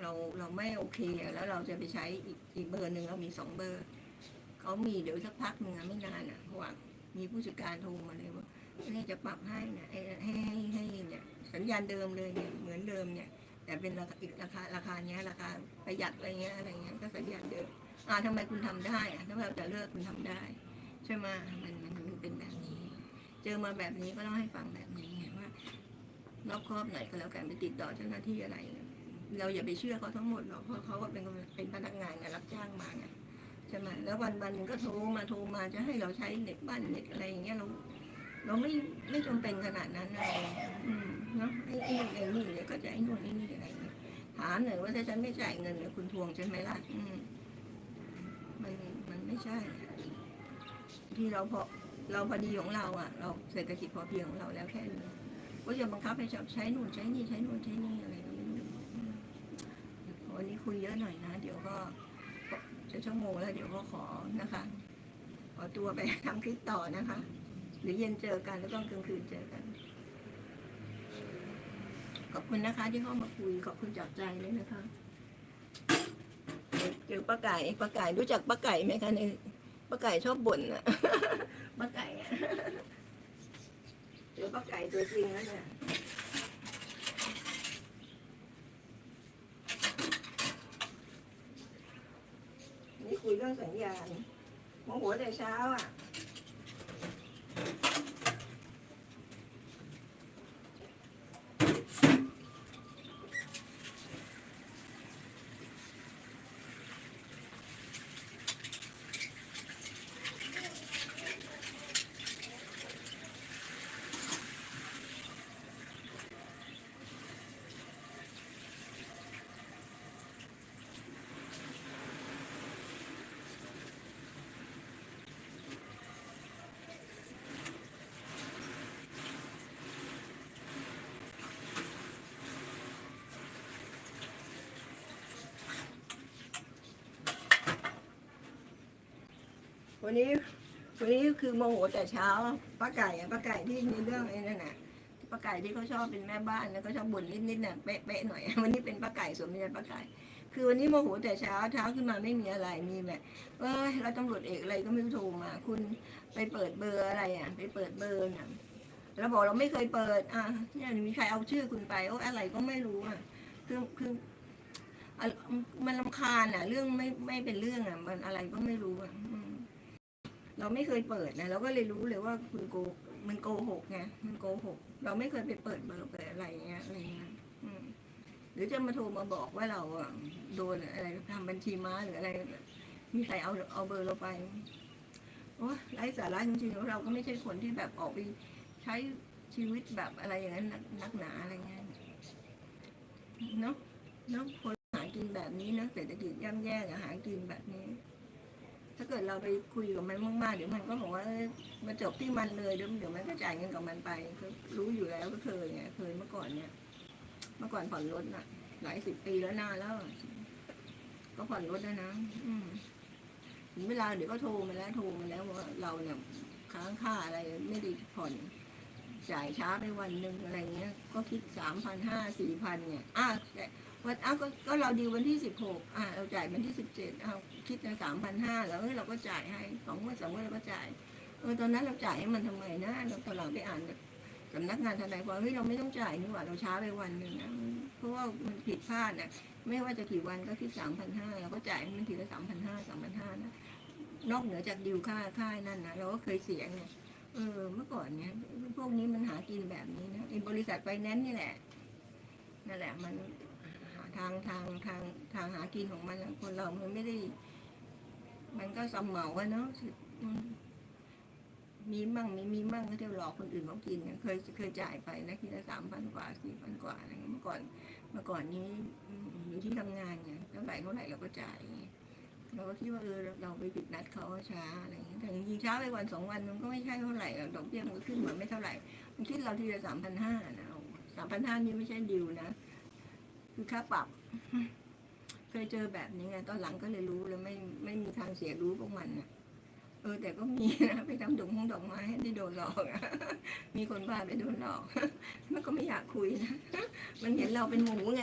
เราเราไม่โอเคแล้วเราจะไปใช้อีกอีกเบอร์หนึ่งเรามีสองเบอร์เขามีเดี๋ยวสักพักหนึ่งอะไม่นานอะเพราะว่ามีผู้จัดการโทรมาเลยว่านี่จะปรับให้นะให้ให้ให้ให้เนี่ยสัญญาณเดิมเลยเนี่ยเหมือนเดิมเนี่ย แต่เป็นราคาอีกราคาราคาเนี้ยราคาประหยัดอะไรเงี้ยอะไรเงี้ยก็สัญญาณเดิมอ่าทำไมคุณทำได้อะถ้าเราจะเลิกคุณทำได้ ใช่ไหมมันมันเป็นแบบนี้ เจอมาแบบนี้ก็ต้องให้ฟังแบบนี้ไงว่า รอบครอบหน่อยก็แล้วกันไปติดต่อเจ้าหน้าที่อะไร เราอย่าไปเชื่อเขาทั้งหมดหรอกเพราะเขาก็เป็นเป็นพนักงานไงรับจ้างมาไงใช่ไหมแล้ววันวันหนึ่งก็โทรมาโทรมาจะให้เราใช้เน็ตบ้านเน็ตอะไรอย่างเงี้ยเรา เราไม่ไม่จำเป็นขนาดนั้นอะไรอืมเนาะไอ้ไอ้นู่นไอ้นี่เดี๋ยวก็จะไอ้นู่นไอ้นี่อะไรเงี้ยถามหน่อยว่าถ้าฉันไม่จ่ายเงินเดี๋ยคุณทวงฉันไหมล่ะอืมมันมันไม่ใช่ ที่เราพอเราพอดีของเราอะ เราเศรษฐกิจพอเพียงของเราแล้วแค่นี้ก็จะบังคับให้ชอบใช้นู่นใช้นี่ใช้นู่นใช้นี่อะไร วันนี้คุยเยอะหน่อยนะ เดี๋ยวก็จะชั่วโมงแล้วเดี๋ยวก็ขอนะคะ ขอตัวไปทำคลิปต่อนะคะหรือเย็นเจอกันแล้วก็กลางคืนเจอกัน ขอบคุณนะคะที่เข้ามาคุยขอบคุณจากใจเลยนะคะเจอป้าไก่ป้าไก่รู้จักป้าไก่ไหมคะในป้าไก่ชอบบ่นอะป้าไก่เจอป้าไก่ตัวจริงแล้วเนี่ย คุยเรื่องสัญญาณโมโหแต่เช้าอะ วันนี้วันนี้คือโมโหแต่เช้าป้าไก่อะป้าไก่ที่มีเรื่องไอ้นั่นน่ะป้าไก่ที่เขาชอบเป็นแม่บ้านแล้วก็ชอบบ่นนิดๆน่ะเป๊ะๆหน่อย วันนี้เป็นป้าไก่สวมเป็นป้าไก่ คือวันนี้โมโหแต่เช้าเช้าขึ้นมาไม่มีอะไรมีแบบเอ้ยเราตำรวจเอกอะไรก็ไม่รู้โทรมา คุณไปเปิดเบอร์อะไรอะ ไปเปิดเบอร์น่ะเราบอกเราไม่เคยเปิด อะเนี่ยมีใครเอาชื่อคุณไปโอ้อะไรก็ไม่รู้อะคือคืออมันลำคาญอะ เรื่องไม่ไม่เป็นเรื่องอะ มันอะไรก็ไม่รู้อะ เราไม่เคยเปิดนะเราก็เลยรู้เลยว่าคุณโกมันโกหกไงมันโกหก เราไม่เคยไปเปิดเบอร์เปิดอะไรเงี้ยอะไรเงี้ยหรือจะมาโทรมาบอกว่าเราอะโดนอะไรทำบัญชีม้าหรืออะไร มีใครเอาเอาเบอร์เราไปโอ้ไร้สาระจริงๆเราก็ไม่ใช่คนที่แบบออกไปใช้ชีวิตแบบอะไรอย่างนั้นนักหนาอะไรเงี้ยเนาะเนาะคนหากินแบบนี้นะเศรษฐกิจย่ำแย่อะหากินแบบนี้ ถ้าเกิดเราไปคุยกับมันมากๆเดี๋ยวมันก็บอกว่าเอ้ยมาจบที่มันเลยเดี๋ยวเดี๋ยวมันก็จ่ายเงินกับมันไปก็รู้อยู่แล้วก็เคยไงเคยเมื่อก่อนเนี่ย เมื่อก่อนผ่อนรถน่ะ หลายสิบปีแล้วนานแล้วอะก็ผ่อนรถแล้วนะอืมถึงเวลาเดี๋ยวก็โทรมาแล้วโทรมาแล้วว่าเราเนี่ยค้างค่าอะไรไม่ได้ผ่อน จ่ายช้าไปวันหนึ่งอะไรเงี้ย ก็คิดสามพันห้าสี่พันเนี่ยอะแต่วันอ้าวก็ก็เราดีวันที่สิบหกอะเราจ่ายวันที่สิบเจ็ดอ้าวคิดในสามพันห้าแล้วเอ้ยเราก็จ่ายให้สองวันสามวันเราก็จ่ายเออตอนนั้นเราจ่ายให้มันทำไมนะเราตอนหลังไปอ่านสำนักงานทนายความเฮ้ยเราไม่ต้องจ่ายนี่หว่าเราช้าไปวันหนึ่งนะเพราะว่ามันผิดพลาดนะไม่ว่าจะกี่วันก็คิดสามพันห้าเราก็จ่ายให้มันทีละสามพันห้าสามพันห้านะนอกเหนือจากดิวค่าค่ายนั่นนะเราก็เคยเสียไง เออ เมื่อก่อนเนี้ยพวกนี้มันหากินแบบนี้นะไอ้บริษัทไฟแนนซ์นี่แหละนั่นแหละ มันหาทางทางทางทางหากินของมันคนเรามันไม่ได้ มันก็สำเหมาอะเนาะมีมั่งไม่มีมั่งก็เที่ยวหลอกคนอื่นเขากินเคยเคยจ่ายไปนะทีละสามพันกว่าสี่พันกว่าอะไรเมื่อก่อนเมื่อก่อนนี้อยู่ที่ทำงานไงเท่าไหร่เท่าไหร่เราก็จ่าย เราก็คิดว่าเออเราไปผิดนัดเขาช้าอะไรอย่างเงี้ยแต่จริงๆช้าไปวันสองวันมันก็ไม่ใช่เท่าไหร่ดอกเบี้ยมันขึ้นมาไม่เท่าไหร่ มันคิดเราทีละสามพันห้านะสามพันห้านี่ไม่ใช่ดิวนะ คือค่าปรับ เคยเจอแบบนี้ไงตอนหลังก็เลยรู้เลยไม่ไม่มีทางเสียรู้พวกมันนะเออแต่ก็มีนะไปทำดงห้องดอกไม้ที่โดนหลอกมีคนพาไปโดนหลอกมันก็ไม่อยากคุยนะมันเห็นเราเป็นหมูไง